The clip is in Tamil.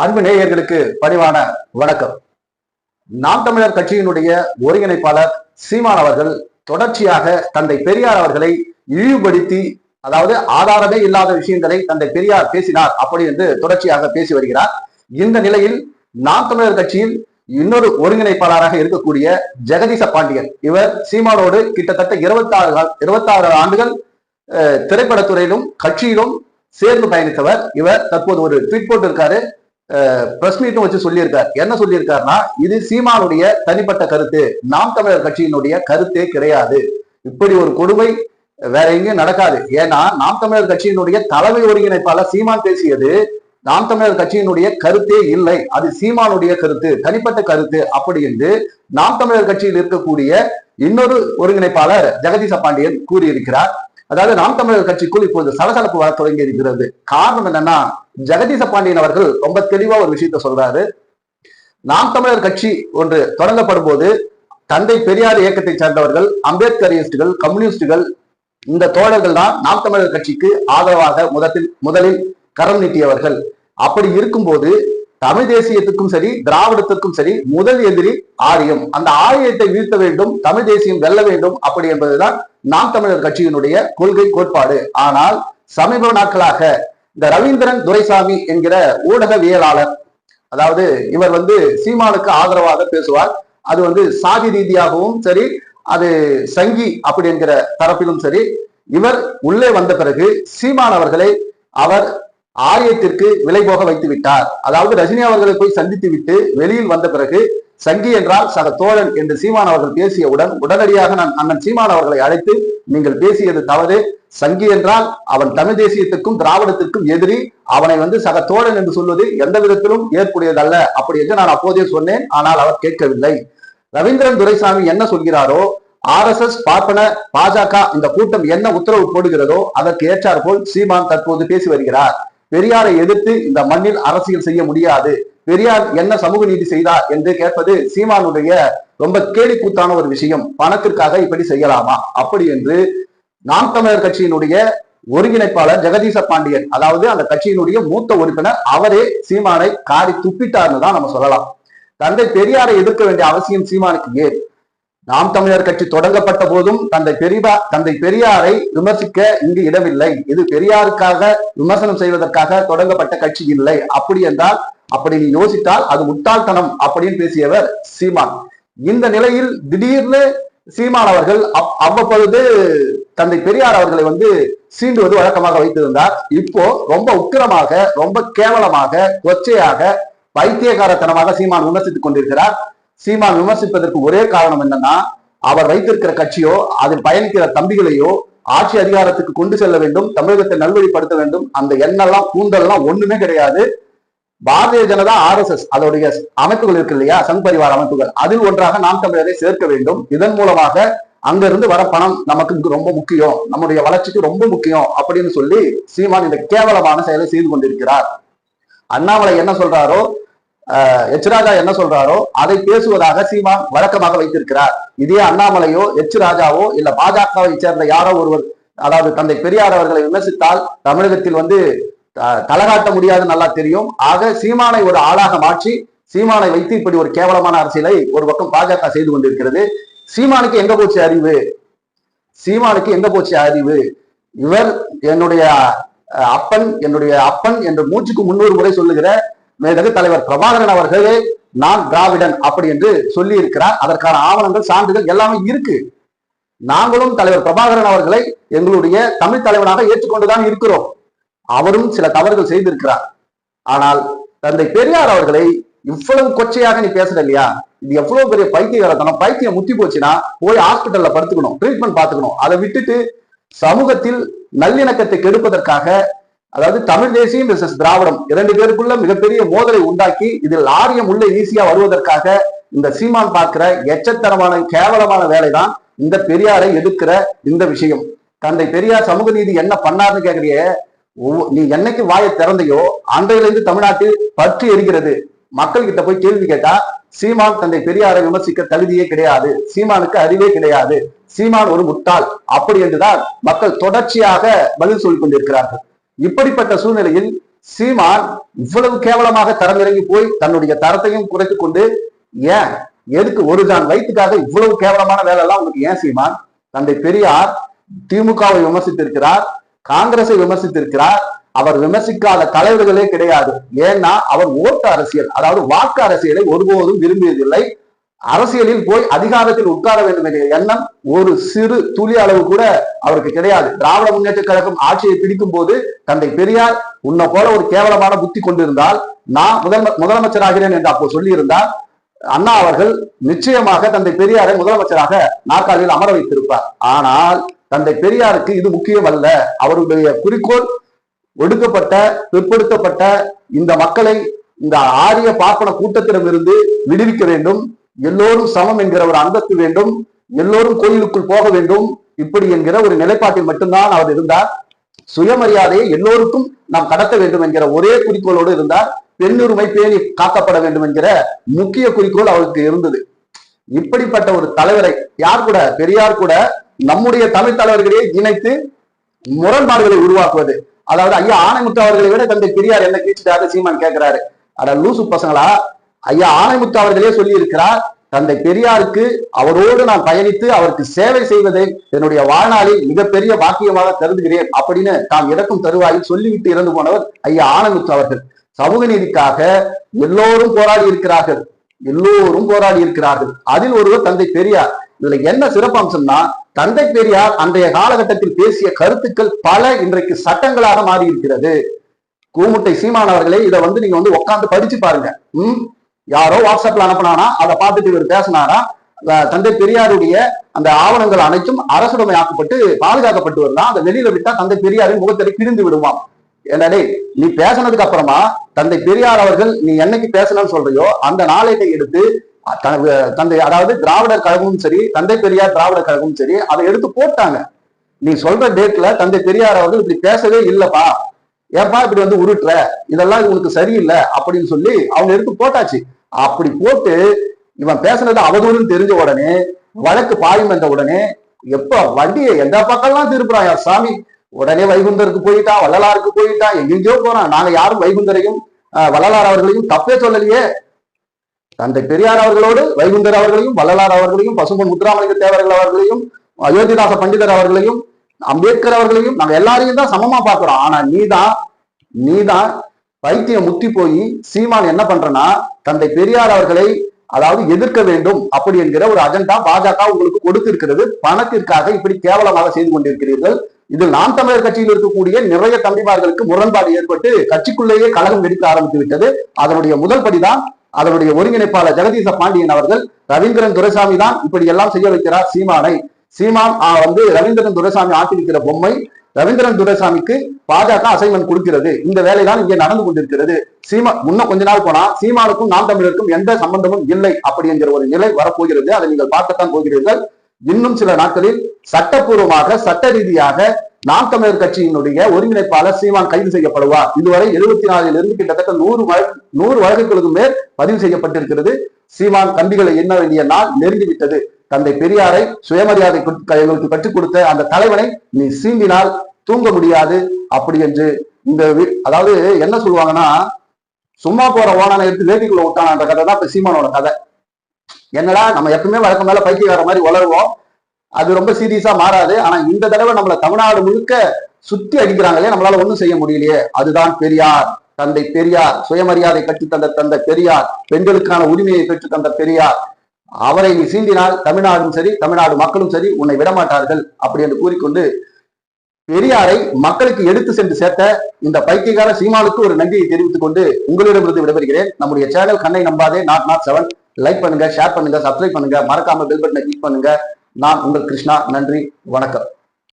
அன்பு நேயர்களுக்கு பணிவான வணக்கம். நாம் தமிழர் கட்சியினுடைய ஒருங்கிணைப்பாளர் சீமான் அவர்கள் தொடர்ச்சியாக தந்தை பெரியார் அவர்களை இழிவுபடுத்தி அதாவது ஆதாரமே இல்லாத விஷயங்களை தந்தை பெரியார் பேசினார் அப்படி என்று தொடர்ச்சியாக பேசி வருகிறார். இந்த நிலையில் நாம் தமிழர் கட்சியில் இன்னொரு ஒருங்கிணைப்பாளராக இருக்கக்கூடிய ஜெகதீச பாண்டியன் இவர் சீமானோடு கிட்டத்தட்ட இருபத்தாறு இருபத்தாறு ஆண்டுகள் அஹ், திரைப்படத்துறையிலும் கட்சியிலும் சேர்ந்து பயணித்தவர். இவர் தற்போது ஒரு ட்வீட் போட்டு இருக்காரு பிரஸ் மீட்டும் வச்சு சொல்லியிருக்கார். என்ன சொல்லியிருக்காருன்னா இது சீமானுடைய தனிப்பட்ட கருத்து. நாம் தமிழர் கட்சியினுடைய கருத்தே கிடையாது. இப்படி ஒரு கொடுமை வேற எங்கேயும் நடக்காது. ஏன்னா நாம் தமிழர் கட்சியினுடைய தலைமை ஒருங்கிணைப்பாளர் சீமான் பேசியது நாம் தமிழர் கட்சியினுடைய கருத்தே இல்லை. அது சீமானுடைய கருத்து தனிப்பட்ட கருத்து அப்படி என்று நாம் தமிழர் கட்சியில் இருக்கக்கூடிய இன்னொரு ஒருங்கிணைப்பாளர் ஜெகதீச பாண்டியன் கூறியிருக்கிறார். அதாவது நாம் தமிழர் கட்சிக்குள் இப்போது சலசலப்பு வர தொடங்கி இருக்கிறது. காரணம் என்னன்னா ஜெகதீச பாண்டியன் அவர்கள் ரொம்ப தெளிவா ஒரு விஷயத்த சொல்றாரு. நாம் தமிழர் கட்சி ஒன்று தொடங்கப்படும் போது தந்தை பெரியார் இயக்கத்தை சேர்ந்தவர்கள் அம்பேத்கரிஸ்டுகள் கம்யூனிஸ்டுகள் இந்த தோழர்கள் தான் நாம் தமிழர் கட்சிக்கு ஆதரவாக முதலில் முதலில் கரம் நீட்டியவர்கள். அப்படி இருக்கும்போது தமிழ் தேசியத்துக்கும் சரி திராவிடத்துக்கும் சரி முதல் எதிரி ஆரியம். அந்த ஆரியத்தை வீழ்த்த வேண்டும் தமிழ் தேசியம் வெல்ல வேண்டும் அப்படி என்பதுதான் நாம் தமிழர் கட்சியினுடைய கொள்கை கோட்பாடு. ஆனால் சமீப நாட்களாக இந்த ரவீந்திரன் துரைசாமி என்கிற ஊடகவியலாளர் அதாவது இவர் வந்து சீமானுக்கு ஆதரவாக பேசுவார். அது வந்து சாதி ரீதியாகவும் சரி அது சங்கி அப்படி என்கிற தரப்பிலும் சரி இவர் உள்ளே வந்த பிறகு சீமான் அவர்களை அவர் ஆரியத்திற்கு விலை போக வைத்து விட்டார். அதாவது ரஜினி அவர்களை போய் சந்தித்து விட்டு வெளியில் வந்த பிறகு சங்கி என்றால் சக தோழன் என்று சீமான் அவர்கள் பேசியவுடன் உடனடியாக நான் அண்ணன் சீமான் அவர்களை அழைத்து நீங்கள் பேசியது தவறு. சங்கி என்றால் அவன் தமிழ் தேசியத்துக்கும் திராவிடத்திற்கும் எதிரி. அவனை வந்து சக தோழன் என்று சொல்வது எந்த விதத்திலும் ஏற்புடையதல்ல. அப்படி என்று நான் அப்போதே சொன்னேன். ஆனால் அவர் கேட்கவில்லை. ரவீந்திரன் துரைசாமி என்ன சொல்கிறாரோ ஆர் எஸ் எஸ் பார்ப்பன பாஜக இந்த கூட்டம் என்ன உத்தரவு போடுகிறதோ அதற்கு ஏற்றார் போல் சீமான் தற்போது பேசி வருகிறார். பெரியாரை எதிர்த்து இந்த மண்ணில் அரசியல் செய்ய முடியாது. பெரியார் என்ன சமூக நீதி செய்தார் என்று கேட்பது சீமானுடைய ரொம்ப கேலி கூத்தான ஒரு விஷயம். பணத்திற்காக இப்படி செய்யலாமா? அப்படி என்று நாம் தமிழர் கட்சியினுடைய ஒருங்கிணைப்பாளர் ஜெகதீச பாண்டியன் அதாவது அந்த கட்சியினுடைய மூத்த உறுப்பினர் அவரே சீமானை காரி துப்பிட்டார்னு தான் நம்ம சொல்லலாம். தந்தை பெரியாரை எதிர்க்க வேண்டிய அவசியம் சீமானுக்கு ஏன்? நாம் தமிழர் கட்சி தொடங்கப்பட்ட போதும் தந்தை பெரியா தந்தை பெரியாரை விமர்சிக்க இங்கு இடமில்லை. இது பெரியாருக்காக விமர்சனம் செய்வதற்காக தொடங்கப்பட்ட கட்சி இல்லை. அப்படி என்றால் அப்படி நீ யோசித்தால் அது முட்டாள்தனம் அப்படின்னு பேசியவர் சீமான். இந்த நிலையில் திடீர்னு சீமான் அவர்கள் அப்- அவ்வப்பொழுது தந்தை பெரியார் அவர்களை வந்து சீண்டுவது வழக்கமாக வைத்திருந்தார். இப்போ ரொம்ப உக்கிரமாக ரொம்ப கேவலமாக கொச்சையாக பைத்தியகாரத்தனமாக சீமான் விமர்சித்துக் கொண்டிருக்கிறார். சீமான் விமர்சிப்பதற்கு ஒரே காரணம் என்னன்னா அவர் வைத்திருக்கிற கட்சியோ அதில் பயணிக்கிற தம்பிகளையோ ஆட்சி அதிகாரத்துக்கு கொண்டு செல்ல வேண்டும் தமிழகத்தை நல்வழிப்படுத்த வேண்டும் அந்த எண்ணெல்லாம் கூந்தல்லாம் ஒண்ணுமே கிடையாது. Bharatiya Janata R S S அதோடைய அமைப்புகள் இருக்கு இல்லையா? சங் பரிவார அமைப்புகள். அதில் ஒன்றாக நாம் தமிழரை சேர்க்க வேண்டும். இதன் மூலமாக அங்கிருந்து வர பணம் நமக்கு ரொம்ப முக்கியம். நம்முடைய வளர்ச்சிக்கு ரொம்ப முக்கியம் அப்படின்னு சொல்லி சீமான் இந்த கேவலமான செயலை செய்து கொண்டிருக்கிறார். அண்ணாமலை என்ன சொல்றாரோ எச்ராஜா என்ன சொல்றாரோ அதை பேசுவதாக சீமான் வழக்கமாக வைத்திருக்கிறார். இதே அண்ணாமலையோ எச் ராஜாவோ இல்ல பாஜகவை சேர்ந்த யாரோ ஒருவர் அதாவது தந்தை பெரியார் அவர்களை விமர்சித்தால் தமிழகத்தில் வந்து தலைகாட்ட தலகாட்ட முடியாது நல்லா தெரியும். ஆக சீமானை ஒரு ஆளாக மாற்றி சீமானை வைத்து இப்படி ஒரு கேவலமான அரசியலை ஒரு பக்கம் பாஜக செய்து கொண்டிருக்கிறது. சீமானுக்கு எங்க போச்சு அறிவு? சீமானுக்கு எங்க போச்சு அறிவு? இவர் என்னுடைய அப்பன் என்னுடைய அப்பன் என்று மூச்சுக்கு முன்னூறு முறை சொல்லுகிற மேதகு தலைவர் பிரபாகரன் அவர்களே நான் திராவிடன் அப்படி என்று சொல்லி இருக்கிறார் அதற்கான ஆவணங்கள் சான்றுகள் எல்லாமே இருக்கு. நாங்களும் தலைவர் பிரபாகரன் அவர்களை எங்களுடைய தமிழ் தலைவனாக ஏற்றுக்கொண்டுதான் இருக்கிறோம். அவரும் சில தவறுகள் செய்திருக்கிறார். ஆனால் தந்தை பெரியார் அவர்களை இவ்வளவு கொச்சையாக நீ பேசுற இல்லையா? இது எவ்வளவு பெரிய பைத்தியகாரத்தனம். பைத்தியம் முத்தி போச்சுன்னா போய் ஹாஸ்பிட்டல்ல படுத்துக்கணும் ட்ரீட்மெண்ட் பார்த்துக்கணும். அதை விட்டுட்டு சமூகத்தில் நல்லிணக்கத்தை கெடுப்பதற்காக அதாவது தமிழ் தேசியம் versus திராவிடம் இரண்டு பேருக்குள்ள மிகப்பெரிய மோதலை உண்டாக்கி இதில் ஆரியம் உள்ள ஈஸியா வருவதற்காக இந்த சீமான் பார்க்கிற எச்சத்தனமான கேவலமான வேலைதான் இந்த பெரியாரை எதிர்க்கிற இந்த விஷயம். தந்தை பெரியார் சமூக நீதி என்ன பண்ணாருன்னு கேக்குறியே? நீ என்னைக்கு வாயை திறந்தையோ அன்றையிலிருந்து தமிழ்நாட்டில் பற்றி எரிகிறது. மக்கள் கிட்ட போய் கேள்வி கேட்டா சீமான் தந்தை பெரியாரை விமர்சிக்க தகுதியே கிடையாது. சீமானுக்கு அறிவே கிடையாது. சீமான் ஒரு முட்டாள். அப்படி என்றுதான் மக்கள் தொடர்ச்சியாக பதில் சொல்லிக் கொண்டிருக்கிறார்கள். இப்படிப்பட்ட சூழ்நிலையில் சீமான் இவ்வளவு கேவலமாக தரமிறங்கி போய் தன்னுடைய தரத்தையும் குறைத்து கொண்டு ஏன்? எதுக்கு ஒரு தான் வயிற்றுக்காக இவ்வளவு கேவலமான வேலை எல்லாம் உங்களுக்கு ஏன் சீமான்? தந்தை பெரியார் திமுகவை விமர்சித்திருக்கிறார் காங்கிரஸை விமர்சித்திருக்கிறார் அவர் விமர்சிக்காத தலைவர்களே கிடையாது. ஏன்னா அவர் ஓட்டு அரசியல் அதாவது வாக்கு அரசியலை ஒருபோதும் விரும்பியதில்லை. அரசியலில் போய் அதிகாரத்தில் உட்கார வேண்டும் என்ற எண்ணம் ஒரு சிறு துளி அளவு கூட அவருக்கு கிடையாது. திராவிட முன்னேற்ற கழகம் ஆட்சியை பிடிக்கும் போது தந்தை பெரியார் உன்னை போல ஒரு கேவலமான புத்தி கொண்டிருந்தால் நான் முதல் முதலமைச்சராகிறேன் என்று அப்போ சொல்லியிருந்தால் அண்ணா அவர்கள் நிச்சயமாக தந்தை பெரியாரை முதலமைச்சராக நாற்காலியில் அமர வைத்திருப்பார். ஆனால் தந்தை பெரியாருக்கு இது முக்கியம் அல்ல அவருடைய குறிக்கோள் ஒடுக்கப்பட்ட பிற்படுத்தப்பட்ட இந்த மக்களை இந்த ஆரிய பார்ப்பன கூட்டத்திடமிருந்து விடுவிக்க வேண்டும். எல்லோரும் சமம் என்கிற ஒரு அந்தஸ்து வேண்டும். எல்லோரும் கோயிலுக்குள் போக வேண்டும். இப்படி என்கிற ஒரு நிலைப்பாட்டில் மட்டும்தான் அவர் இருந்தார். சுயமரியாதையை எல்லோருக்கும் நாம் கடத்த வேண்டும் என்கிற ஒரே குறிக்கோளோடு இருந்தார். பெண்ணுரிமை பேணி காக்கப்பட வேண்டும் என்கிற முக்கிய குறிக்கோள் அவருக்கு இருந்தது. இப்படிப்பட்ட ஒரு தலைவரை யார் கூட பெரியார் கூட நம்முடைய தமிழ் தலைவர்களே இணைத்து முரண்பாடுகளை உருவாக்குவது. அதாவது ஐயா ஆணைமுத்து அவர்களை விட தந்தை பெரியார் என்ன கீழ்ச்சிட்டாரு சீமான் கேட்கிறாரு அட லூசு பசங்களா? ஐயா ஆணைமுத்து அவர்களே சொல்லி இருக்கிறார் தந்தை பெரியாருக்கு அவரோடு நான் பயணித்து அவருக்கு சேவை செய்வதை என்னுடைய வாழ்நாளில் மிகப்பெரிய பாக்கியமாக கருதுகிறேன் அப்படின்னு தாம் இறக்கும் தருவாயில் சொல்லிவிட்டு இறந்து போனவர் ஐயா ஆனமுத்து அவர்கள். சமூக நீதிக்காக எல்லோரும் போராடி இருக்கிறார்கள். எல்லோரும் போராடி இருக்கிறார்கள். அதில் ஒருவர் தந்தை பெரியார். இதுல என்ன சிறப்பம்சம்னா தந்தை பெரியார் அன்றைய காலகட்டத்தில் பேசிய கருத்துக்கள் பல இன்றைக்கு சட்டங்களாக மாறி இருக்கிறது கூமுட்டை சீமானவர்களே இதை வந்து நீங்க வந்து உட்காந்து படிச்சு பாருங்க. உம் யாரோ வாட்ஸ்அப்ல அனுப்புனானா அதை பார்த்துட்டு இவர் பேசினாரா? தந்தை பெரியாருடைய அந்த ஆவணங்கள் அனைத்தும் அரசுடைமையாக்கப்பட்டு பாதுகாக்கப்பட்டு வருதா அதை வெளியில விட்டா தந்தை பெரியாரின் முகத்திரை பிரிந்து விடுவான். என்னடே நீ பேசினதுக்கு அப்புறமா தந்தை பெரியார் அவர்கள் நீ என்னைக்கு பேசணும்னு சொல்றியோ அந்த நாளேட்டை எடுத்து தந்தை அதாவது திராவிடர் கழகமும் சரி தந்தை பெரியார் திராவிடர் கழகமும் சரி அதை எடுத்து போட்டாங்க. நீ சொல்ற டேட்ல தந்தை பெரியார் அவர்கள் இப்படி பேசவே இல்லப்பா. ஏப்பா இப்படி வந்து உருட்டுற? இதெல்லாம் உங்களுக்கு சரியில்லை அப்படின்னு சொல்லி அவங்க எடுத்து போட்டாச்சு. அப்படி போட்டு இவன் பேசுனது அவதூறுன்னு தெரிஞ்ச உடனே வழக்கு பாயும் வந்த உடனே எப்ப வண்டியை எந்த பக்கம்லாம் திருப்புறான் யார் சாமி? உடனே வைகுந்தருக்கு போயிட்டான் வள்ளலாருக்கு போயிட்டான் எங்கெங்கயோ போறான். நாங்க யாரும் வைகுந்தரையும் வள்ளலார் அவர்களையும் தப்பே சொல்லலையே. தந்தை பெரியார் அவர்களோடு வைகுந்தர் அவர்களையும் வள்ளலார் அவர்களையும் பசும்பொன் முத்துராமலிங்க தேவர்கள் அவர்களையும் அயோத்திதாச பண்டிதர் அவர்களையும் அம்பேத்கர் அவர்களையும் நாங்க எல்லாரையும் தான் சமமா பாக்குறோம் ஆனா நீதான் நீதான் பைத்தியம் முத்தி போய் சீமான் என்ன பண்றனா தந்தை பெரியார் அவர்களை அதாவது எதிர்க்க வேண்டும் அப்படி என்கிற ஒரு அஜெண்டா பாஜக உங்களுக்கு கொடுத்திருக்கிறது. பணத்திற்காக இப்படி கேவலமாக செய்து கொண்டிருக்கிறீர்கள். இதில் நாம் தமிழர் கட்சியில் இருக்கக்கூடிய நிறைய தம்பிமார்களுக்கு முரண்பாடு ஏற்பட்டு கட்சிக்குள்ளேயே கழகம் வெடிக்க ஆரம்பித்து விட்டது. அதனுடைய முதல் படிதான் அதனுடைய ஒருங்கிணைப்பாளர் ஜெகதீச பாண்டியன் அவர்கள். ரவீந்திரன் துரைசாமி தான் இப்படி எல்லாம் செய்ய வைக்கிறார் சீமானை. சீமான் வந்து ரவீந்திரன் துரைசாமி ஆக்கியிருக்கிற பொம்மை ரவீந்திரன் துரைசாமிக்கு பாஜக அசைன்மெண்ட் கொடுக்கிறது. இந்த வேலைதான் இங்கே நடந்து கொண்டிருக்கிறது. சீமா முன்ன கொஞ்ச நாள் போனா சீமானுக்கும் நாம் தமிழருக்கும் எந்த சம்பந்தமும் இல்லை அப்படி என்கிற ஒரு நிலை வரப்போகிறது. அதை நீங்கள் பார்க்கத்தான் போகிறீர்கள். இன்னும் சில நாட்களில் சட்டப்பூர்வமாக சட்ட ரீதியாக நாம் தமிழர் கட்சியினுடைய ஒருங்கிணைப்பாளர் சீமான் கைது செய்யப்படுவார். இதுவரை எழுபத்தி நாலில் இருந்து கிட்டத்தட்ட நூறு நூறு வழக்குகளுக்கு மேல் பதிவு செய்யப்பட்டிருக்கிறது. சீமான் கம்பிகளை எண்ண வேண்டிய நாள் நெருங்கிவிட்டது. தந்தை பெரியாரை சுயமரியாதை எங்களுக்கு கற்றுக் கொடுத்த அந்த தலைவனை நீ சீண்டினால் தூங்க முடியாது. அப்படி என்று இந்த வி- அதாவது என்ன சொல்லுவாங்கன்னா சும்மா போற ஓனான எடுத்து வேட்டிக்குள்ள விட்டான கதை தான் இப்ப சீமானோட கதை. என்னடா நம்ம எப்பவுமே வழக்கம் மேல பைத்தியக்கார மாதிரி வளருவோம் அது ரொம்ப சீரியஸா மாறாது. ஆனா இந்த தடவை நம்மள தமிழ்நாடு முழுக்க சுத்தி அடிக்கிறாங்களே நம்மளால ஒண்ணும் செய்ய முடியலையே. அதுதான் பெரியார். தந்தை பெரியார். சுயமரியாதை கற்றுத் தந்த தந்த பெரியார். பெண்களுக்கான உரிமையை பெற்று தந்த பெரியார். அவரை நீ சீண்டினால் தமிழ்நாடும் சரி தமிழ்நாடு மக்களும் சரி உன்னை விடமாட்டார்கள் அப்படி என்று கூறிக்கொண்டு பெரியாரை மக்களுக்கு எடுத்து சென்று சேர்த்த இந்த பைத்தியகார சீமானுக்கு ஒரு நன்றியை தெரிவித்துக் கொண்டு உங்களிடமிருந்து விடைபெறுகிறேன். நம்முடைய சேனல் கண்ணை நம்பாதே நாட் நாட் செவன் லைக் பண்ணுங்க ஷேர் பண்ணுங்க சப்ஸ்கிரைப் பண்ணுங்க. மறக்காம பெல் பட்டனை கிளிக் பண்ணுங்க. நான் உங்கள் கிருஷ்ணா. நன்றி வணக்கம்.